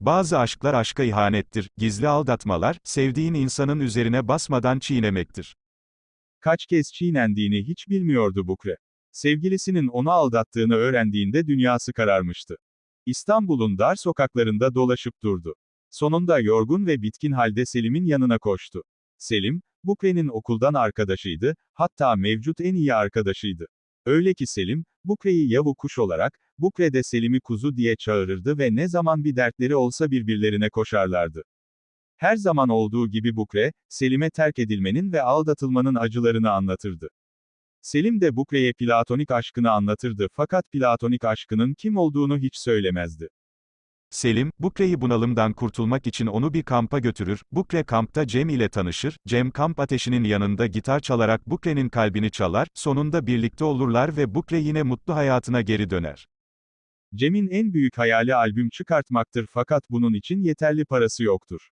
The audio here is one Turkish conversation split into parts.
Bazı aşklar aşka ihanettir, gizli aldatmalar, sevdiğin insanın üzerine basmadan çiğnemektir. Kaç kez çiğnendiğini hiç bilmiyordu Bukre. Sevgilisinin onu aldattığını öğrendiğinde dünyası kararmıştı. İstanbul'un dar sokaklarında dolaşıp durdu. Sonunda yorgun ve bitkin halde Selim'in yanına koştu. Selim, Bukre'nin okuldan arkadaşıydı, hatta mevcut en iyi arkadaşıydı. Öyle ki Selim, Bukre'yi yavu kuş olarak, Bukre de Selim'i kuzu diye çağırırdı ve ne zaman bir dertleri olsa birbirlerine koşarlardı. Her zaman olduğu gibi Bukre, Selim'e terk edilmenin ve aldatılmanın acılarını anlatırdı. Selim de Bukre'ye platonik aşkını anlatırdı fakat platonik aşkının kim olduğunu hiç söylemezdi. Selim, Bukre'yi bunalımdan kurtulmak için onu bir kampa götürür, Bukre kampta Cem ile tanışır, Cem kamp ateşinin yanında gitar çalarak Bukre'nin kalbini çalar, sonunda birlikte olurlar ve Bukre yine mutlu hayatına geri döner. Cem'in en büyük hayali albüm çıkartmaktır fakat bunun için yeterli parası yoktur.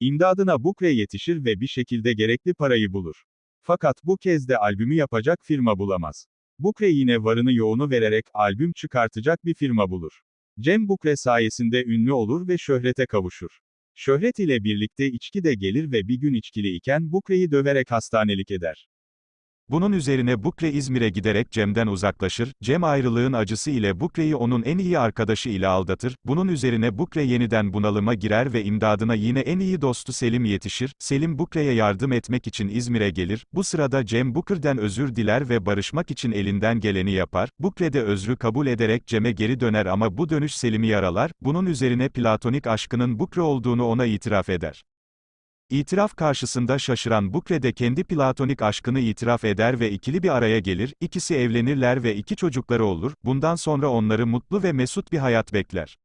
İmdadına Bukre yetişir ve bir şekilde gerekli parayı bulur. Fakat bu kez de albümü yapacak firma bulamaz. Bukre yine varını yoğunu vererek albüm çıkartacak bir firma bulur. Cem Bukre sayesinde ünlü olur ve şöhrete kavuşur. Şöhret ile birlikte içki de gelir ve bir gün içkili iken Bukre'yi döverek hastanelik eder. Bunun üzerine Bukre İzmir'e giderek Cem'den uzaklaşır, Cem ayrılığın acısı ile Bukre'yi onun en iyi arkadaşı ile aldatır, bunun üzerine Bukre yeniden bunalıma girer ve imdadına yine en iyi dostu Selim yetişir, Selim Bukre'ye yardım etmek için İzmir'e gelir, bu sırada Cem Bukre'den özür diler ve barışmak için elinden geleni yapar, Bukre de özrü kabul ederek Cem'e geri döner ama bu dönüş Selim'i yaralar, bunun üzerine platonik aşkının Bukre olduğunu ona itiraf eder. İtiraf karşısında şaşıran Bukre de kendi platonik aşkını itiraf eder ve ikili bir araya gelir, ikisi evlenirler ve iki çocukları olur, bundan sonra onları mutlu ve mesut bir hayat bekler.